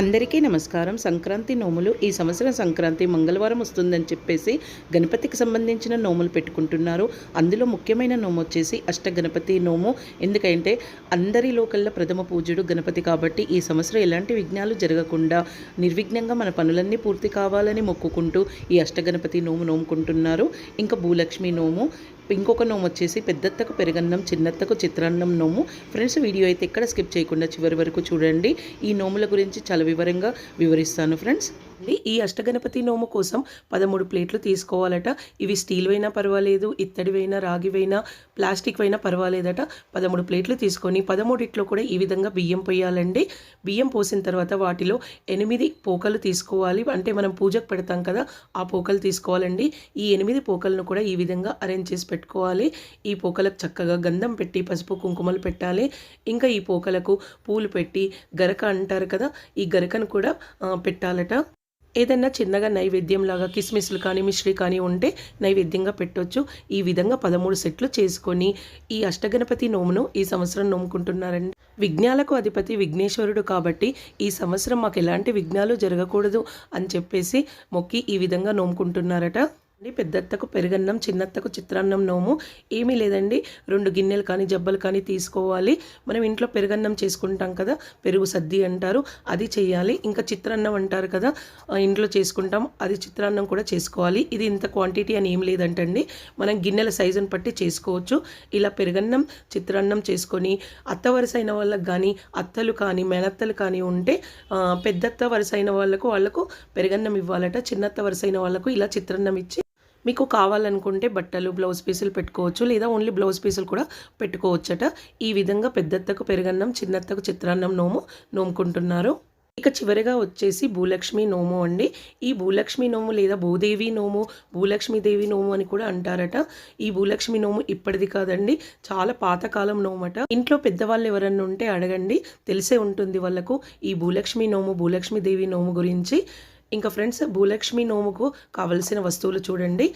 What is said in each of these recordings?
అందరికీ నమస్కారం. సంక్రాంతి నోములు ఈ సంవత్సరం సంక్రాంతి మంగళవారం వస్తుందని చెప్పేసి గణపతికి సంబంధించిన నోములు పెట్టుకుంటున్నారు. అందులో ముఖ్యమైన నోము వచ్చేసి అష్ట గణపతి నోము. ఎందుకంటే అందరి లోకల్లో ప్రథమ పూజుడు గణపతి కాబట్టి ఈ సంవత్సరం ఎలాంటి విఘ్నాలు జరగకుండా నిర్విఘ్నంగా మన పనులన్నీ పూర్తి కావాలని మొక్కుకుంటూ ఈ అష్టగణపతి నోము నోముకుంటున్నారు. ఇంకా భూలక్ష్మి నోము ఇంకొక నోము వచ్చేసి పెద్దత్తకు పెరగన్నం చిన్నత్తకు చిత్రాన్నం నోము. ఫ్రెండ్స్ వీడియో అయితే ఎక్కడ స్కిప్ చేయకుండా చివరి వరకు చూడండి. ఈ నోముల గురించి చాలా వివరంగా వివరిస్తాను ఫ్రెండ్స్. అండి ఈ అష్టగణపతి నోము కోసం పదమూడు ప్లేట్లు తీసుకోవాలట. ఇవి స్టీల్ అయినా పర్వాలేదు ఇత్తడివైనా రాగివైనా ప్లాస్టిక్ అయినా పర్వాలేదట. పదమూడు ప్లేట్లు తీసుకొని పదమూడిట్లో కూడా ఈ విధంగా బియ్యం పోయాలండి బియ్యం పోసిన తర్వాత వాటిలో ఎనిమిది పోకలు తీసుకోవాలి. అంటే మనం పూజకు పెడతాం కదా ఆ పోకలు తీసుకోవాలండి. ఈ ఎనిమిది పోకలను కూడా ఈ విధంగా అరేంజ్ చేసి పెట్టుకోవాలి. ఈ పోకలకు చక్కగా గంధం పెట్టి పసుపు కుంకుమలు పెట్టాలి. ఇంకా ఈ పోకలకు పూలు పెట్టి గరక అంటారు కదా ఈ గరకను కూడా పెట్టాలట. ఏదైనా చిన్నగా నైవేద్యం లాగా కిస్మిస్లు కానీ మిశ్రీ కానీ ఉంటే నైవేద్యంగా పెట్టవచ్చు ఈ విధంగా పదమూడు సెట్లు చేసుకొని ఈ అష్టగణపతి నోమును ఈ సంవత్సరం నోముకుంటున్నారండి. విఘ్నాలకు అధిపతి విఘ్నేశ్వరుడు కాబట్టి ఈ సంవత్సరం మాకు ఎలాంటి విఘ్నాలు జరగకూడదు అని చెప్పేసి మొక్కి ఈ విధంగా నోముకుంటున్నారట. పెద్దత్తకు పెరుగన్నం చిన్నత్తకు చిత్రాన్నం నోము. ఏమీ లేదండి. రెండు గిన్నెలు కానీ జబ్బలు కానీ తీసుకోవాలి. మనం ఇంట్లో పెరుగన్నం చేసుకుంటాం కదా పెరుగు సద్ది అంటారు అది చేయాలి. ఇంకా చిత్రాన్నం అంటారు కదా ఇంట్లో చేసుకుంటాం అది చిత్రాన్నం కూడా చేసుకోవాలి. ఇది ఇంత క్వాంటిటీ అని ఏం లేదంటండి. మనం గిన్నెల సైజుని బట్టి చేసుకోవచ్చు. ఇలా పెరుగన్నం చిత్రాన్నం చేసుకొని అత్త వరుస అయిన వాళ్ళకి కానీ అత్తలు కానీ మేనత్తలు కానీ ఉంటే పెద్దత్త వరుస అయిన వాళ్ళకు వాళ్ళకు పెరుగన్నం ఇవ్వాలట. చిన్నత్త వరుస అయిన వాళ్ళకు ఇలా చిత్రాన్నం ఇచ్చి మీకు కావాలనుకుంటే బట్టలు బ్లౌజ్ పీసులు పెట్టుకోవచ్చు లేదా ఓన్లీ బ్లౌజ్ పీసులు కూడా పెట్టుకోవచ్చట. ఈ విధంగా పెద్దత్తకు పెరుగన్నం చిన్నత్తకు చిత్రాన్నం నోము నోముకుంటున్నారు. ఇక చివరిగా వచ్చేసి భూలక్ష్మి నోము అండి. ఈ భూలక్ష్మి నోము లేదా భూదేవి నోము భూలక్ష్మీదేవి నోము అని కూడా అంటారట. ఈ భూలక్ష్మి నోము ఇప్పటిది కాదండి చాలా పాతకాలం నోమట. ఇంట్లో పెద్దవాళ్ళు ఎవరన్నా ఉంటే అడగండి తెలిసే ఉంటుంది వాళ్ళకు ఈ భూలక్ష్మి నోము భూలక్ష్మీదేవి నోము గురించి. ఇంకా ఫ్రెండ్స్ భూలక్ష్మి నోముకు కావలసిన వస్తువులు చూడండి.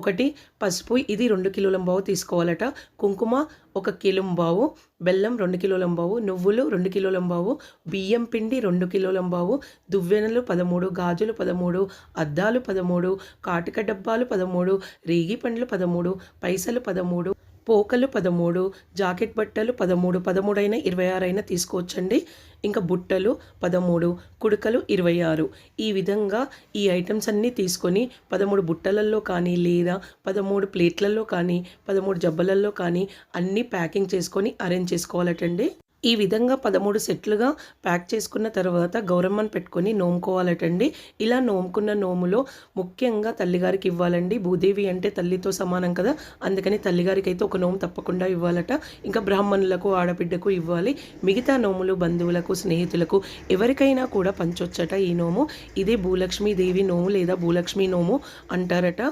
ఒకటి పసుపు ఇది రెండు కిలోల బావు తీసుకోవాలట. కుంకుమ ఒక కిలో బావు బెల్లం రెండు కిలోల బావు నువ్వులు రెండు కిలోల బావు బియ్యం పిండి రెండు కిలోల బావు దువ్వెనలు పదమూడు గాజులు పదమూడు అద్దాలు పదమూడు కాటిక డబ్బాలు పదమూడు రేగి పండ్లు పదమూడు పైసలు పదమూడు పోకలు పదమూడు జాకెట్ బట్టలు పదమూడు పదమూడైన ఇరవై ఆరైనా తీసుకోవచ్చండి. ఇంకా బుట్టలు పదమూడు కుడుకలు ఇరవై ఆరు ఈ విధంగా ఈ ఐటమ్స్ అన్నీ తీసుకొని పదమూడు బుట్టలలో కానీ లేదా పదమూడు ప్లేట్లలో కానీ పదమూడు జబ్బలలో కానీ అన్నీ ప్యాకింగ్ చేసుకొని అరేంజ్ చేసుకోవాలటండి. ఈ విధంగా పదమూడు సెట్లుగా ప్యాక్ చేసుకున్న తర్వాత గౌరమ్మను పెట్టుకొని నోముకోవాలటండి. ఇలా నోముకున్న నోములో ముఖ్యంగా తల్లిగారికి ఇవ్వాలండి. భూదేవి అంటే తల్లితో సమానం కదా. అందుకని తల్లిగారికి అయితే ఒక నోము తప్పకుండా ఇవ్వాలట. ఇంకా బ్రాహ్మణులకు ఆడబిడ్డకు ఇవ్వాలి. మిగతా నోములు బంధువులకు స్నేహితులకు ఎవరికైనా కూడా పంచొచ్చట ఈ నోము. ఇదే భూలక్ష్మీదేవి నోము లేదా భూలక్ష్మి నోము అంటారట.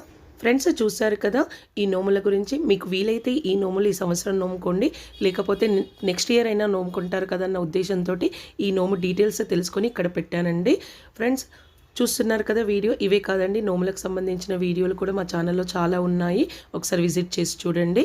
ఫ్రెండ్స్ చూశారు కదా ఈ నోముల గురించి. మీకు వీలైతే ఈ నోములు ఈ సంవత్సరం నోముకోండి. లేకపోతే నెక్స్ట్ ఇయర్ అయినా నోముకుంటారు కదా ఉద్దేశంతో ఈ నోము డీటెయిల్స్ తెలుసుకొని ఇక్కడ పెట్టానండి. ఫ్రెండ్స్ చూస్తున్నారు కదా వీడియో. ఇవే కాదండి నోములకు సంబంధించిన వీడియోలు కూడా మా ఛానల్లో చాలా ఉన్నాయి. ఒకసారి విజిట్ చేసి చూడండి.